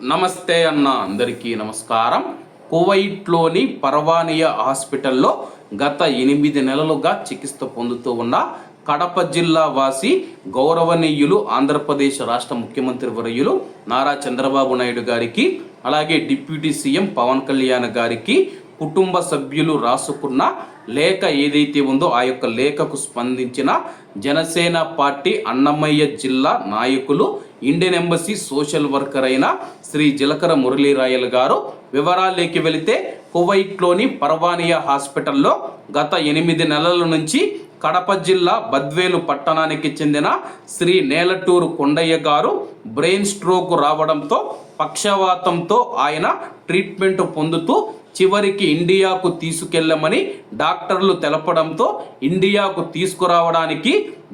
నమస్తే అన్న అందరికీ నమస్కారం. కువైట్లోని పర్వానియా హాస్పిటల్లో గత ఎనిమిది నెలలుగా చికిత్స పొందుతూ ఉన్న కడప జిల్లా వాసి గౌరవనీయులు ఆంధ్రప్రదేశ్ రాష్ట్ర ముఖ్యమంత్రి వర్యులు నారా చంద్రబాబు నాయుడు గారికి అలాగే డిప్యూటీ సీఎం పవన్ కళ్యాణ్ గారికి కుటుంబ సభ్యులు రాసుకున్న లేఖ ఏదైతే ఉందో ఆ యొక్క లేఖకు స్పందించిన జనసేన పార్టీ అన్నమయ్య జిల్లా నాయకులు ఇండియన్ ఎంబసీ సోషల్ వర్కర్ అయిన శ్రీ జిలకర మురళీరాయల్ గారు వివరాల్లోకి వెళితే కువైట్లోని పర్వానియా హాస్పిటల్లో గత ఎనిమిది నెలల నుంచి కడప జిల్లా బద్వేలు పట్టణానికి చెందిన శ్రీ నేలటూరు కొండయ్య గారు బ్రెయిన్ స్ట్రోక్ రావడంతో పక్షవాతంతో ఆయన ట్రీట్మెంట్ పొందుతూ చివరికి ఇండియాకు తీసుకెళ్ళమని డాక్టర్లు తెలపడంతో ఇండియాకు తీసుకురావడానికి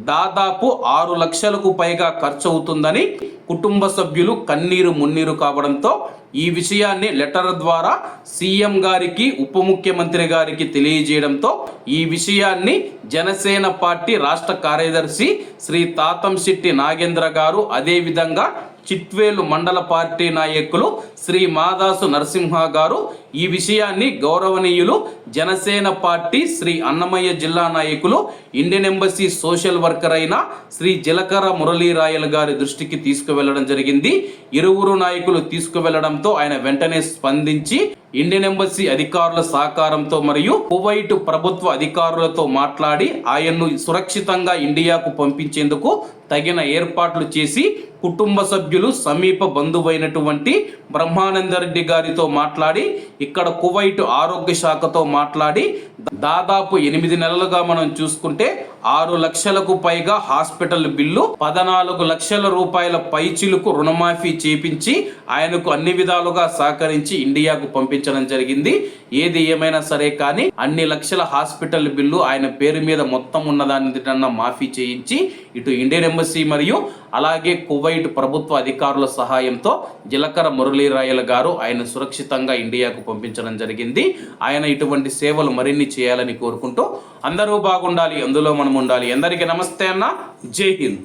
దాదాపు ఆరు లక్షలకు పైగా ఖర్చు అవుతుందని కుటుంబ సభ్యులు కన్నీరు మున్నీరు కావడంతో ఈ విషయాన్ని లెటర్ ద్వారా సీఎం గారికి ఉప ముఖ్యమంత్రి గారికి తెలియజేయడంతో ఈ విషయాన్ని జనసేన పార్టీ రాష్ట్ర కార్యదర్శి శ్రీ తాతంశెట్టి నాగేంద్ర గారు అదేవిధంగా చిట్వేలు మండల పార్టీ నాయకులు శ్రీ మాదాసు నరసింహ గారు ఈ విషయాన్ని గౌరవనీయులు జనసేన పార్టీ శ్రీ అన్నమయ్య జిల్లా నాయకులు ఇండియన్ ఎంబసీ సోషల్ వర్కర్ అయిన శ్రీ జిలకర మురళీరాయల్ గారి దృష్టికి తీసుకువెళ్ళడం జరిగింది. ఇరువురు నాయకులు తీసుకువెళ్ళడంతో ఆయన వెంటనే స్పందించి ఇండియన్ ఎంబసీ అధికారుల సహకారంతో మరియు కువైట్ ప్రభుత్వ అధికారులతో మాట్లాడి ఆయన్ను సురక్షితంగా ఇండియాకు పంపించేందుకు తగిన ఏర్పాట్లు చేసి కుటుంబ సభ్యులు సమీప బంధువైనటువంటి బ్రహ్మానందరెడ్డి గారితో మాట్లాడి ఇక్కడ కువైట్ ఆరోగ్య శాఖతో మాట్లాడి దాదాపు ఎనిమిది నెలలుగా మనం చూసుకుంటే ఆరు లక్షలకు పైగా హాస్పిటల్ బిల్లు పద్నాలుగు లక్షల రూపాయల పైచిలుకు రుణమాఫీ చేపించి ఆయనకు అన్ని విధాలుగా సహకరించి ఇండియాకు పంపించడం జరిగింది. ఏది ఏమైనా సరే కానీ అన్ని లక్షల హాస్పిటల్ బిల్లు ఆయన పేరు మీద మొత్తం ఉన్నదాన్ని మాఫీ చేయించి ఇటు ఇండియన్ ఎంబసీ మరియు అలాగే కువైట్ ప్రభుత్వ అధికారుల సహాయంతో జిలకర మురళీరాయల గారు ఆయన సురక్షితంగా ఇండియాకు పంపించడం జరిగింది. ఆయన ఇటువంటి సేవలు మరిన్ని చేయాలని కోరుకుంటూ అందరూ బాగుండాలి. అందులో మనం ఉండాలి. ఎందరికీ నమస్తే అన్న. జై హింద్.